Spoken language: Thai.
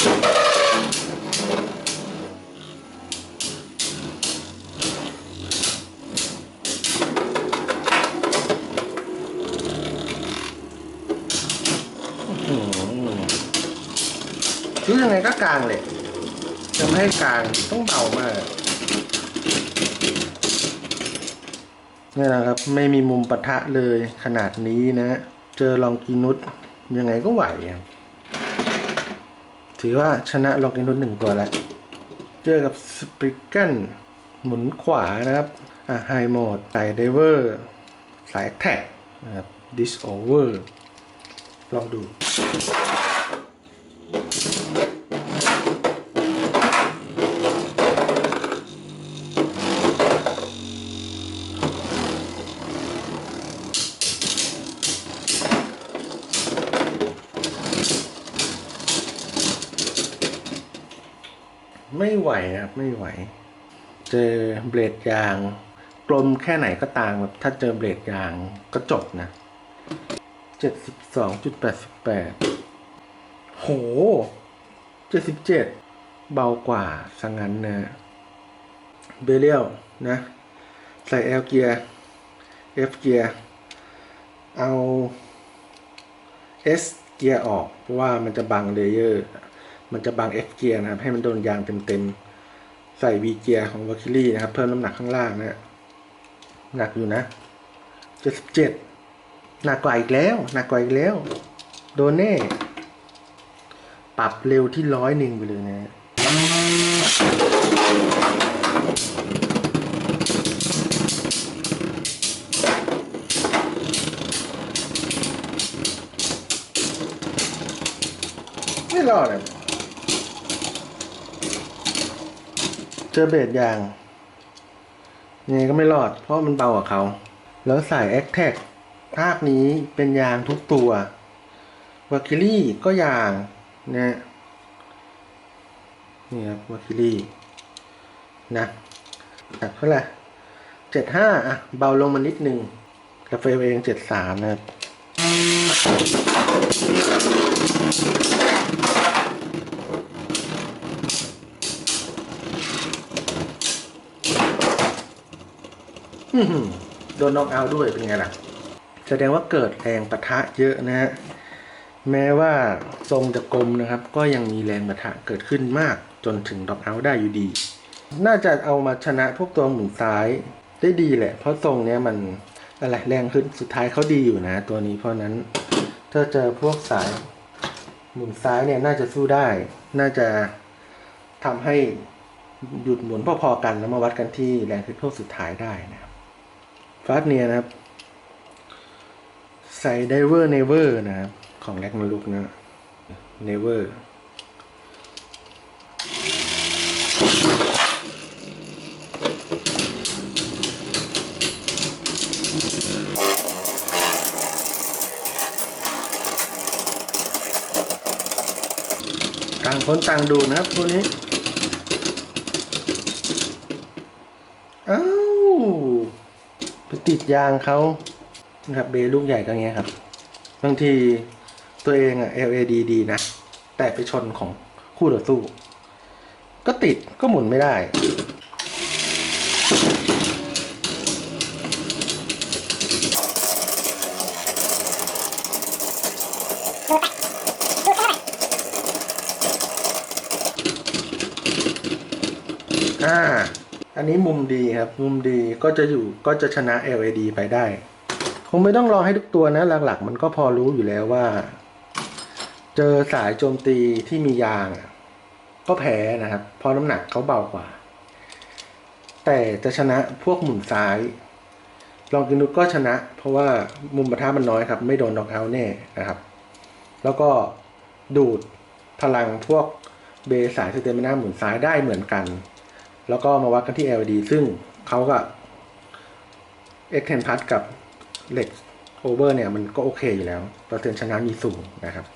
คือยังไงก็กลางเลยจะไม่ให้กลางต้องเบามากนี่นะครับ ไม่มีมุมปะทะเลยขนาดนี้นะ เจอลองกินุสยังไงก็ไหวครับ ถือว่าชนะลอกอินุสหนึ่งตัวแล้ว เจอกับสปริกเกิลหมุนขวานะครับ อะไฮโหมดสายเดเวอร์สายแท็กนะครับดิสโอเวอร์ลองดู ไม่ไหวครับไม่ไหว เจอเบลดยาง กลมแค่ไหนก็ตามแบบถ้าเจอเบลดยางก็จบนะเจ็ดสิบสองจุดแปดสิบแปดโหเจ็ดสิบเจ็ดเบากว่าสังงั้นนะเบเรียลนะ ใส่ L เกียร์ F เกียร์เอา S เกียร์ออก เพราะว่ามันจะบังเลเยอร์ มันจะบัง F เกียร์นะครับ ให้มันโดนยางเต็มๆ ใส่ V เกียร์ของ v a l k y r i e นะครับ เพิ่มน้ำหนักข้างล่างนะหนักอยู่นะ77หนักกว่าอีกแล้ว หนักกว่าอีกแล้ว โดนแน่ ปรับเร็วที่ร้อยหนึ่งไปเลยนะ ไม่รอดอะเอเบสยางยังไงก็ไม่รอด เพราะมันเบากว่าเขา แล้วใส่แอคแท็กภาคนี้เป็นยางทุกตัววาคิลี่ก็ยางนะนี่ครับวาคิลี่นะหนักเท่าไหร่เจ็ดห้าอะ เบาลงมานิดนึงกาแฟเองเจ็ดสามนะครับ อื้อหือ โดนน็อกเอาด้วยเป็นไงล่ะ แสดงว่าเกิดแรงปะทะเยอะนะฮะ แม้ว่าทรงจะกลมนะครับ ก็ยังมีแรงปะทะเกิดขึ้นมากจนถึงด็อกเอาได้อยู่ดี น่าจะเอามาชนะพวกตัวหมุนซ้ายได้ดีแหละ เพราะทรงเนี้ยมันอะไรแรงขึ้นสุดท้ายเขาดีอยู่นะ ตัวนี้เพราะนั้น ถ้าเจอพวกสายหมุนซ้ายเนี่ยน่าจะสู้ได้ น่าจะทำให้หยุดหมุนพอๆกันแล้วมาวัดกันที่แรงขึ้นพวกสุดท้ายได้นะครับ ฟาสเนียนะครับ ใส่ไดเวอร์เนเวอร์นะครับ ของแร็กนาลุกนะเนเวอร์ต่างคนต่างดูนะครับตัวนี้อ้า ติดยางเขานะครับเบลูกใหญ่ก็เงี้ยครับ บางทีตัวเองอะ LAD ดีนะ แต่ไปชนของคู่ต่อสู้ ก็ติดก็หมุนไม่ได้ อ่า อันนี้มุมดีครับ มุมดีก็จะอยู่ก็จะชนะ LAD ไปได้ คงไม่ต้องรอให้ทุกตัวนะ หลักๆ มันก็พอรู้อยู่แล้วว่า เจอสายโจมตีที่มียาง ก็แพ้นะครับ เพราะน้ำหนักเขาเบากว่า แต่จะชนะพวกหมุนซ้าย ลองกินุสก็ชนะ เพราะว่ามุมปะทะมันน้อยครับ ไม่โดนน็อกเอาแน่นะครับ แล้วก็ดูดพลังพวกเบสายสเตมินาหมุนซ้ายได้เหมือนกัน แล้วก็มาวัดกันที่ LD ซึ่งเขากับ X 10 Plus กับเหล็กโอเวอร์เนี่ย มันก็โอเคอยู่แล้วเปอร์เซ็นต์ชนะมีสูงนะครับ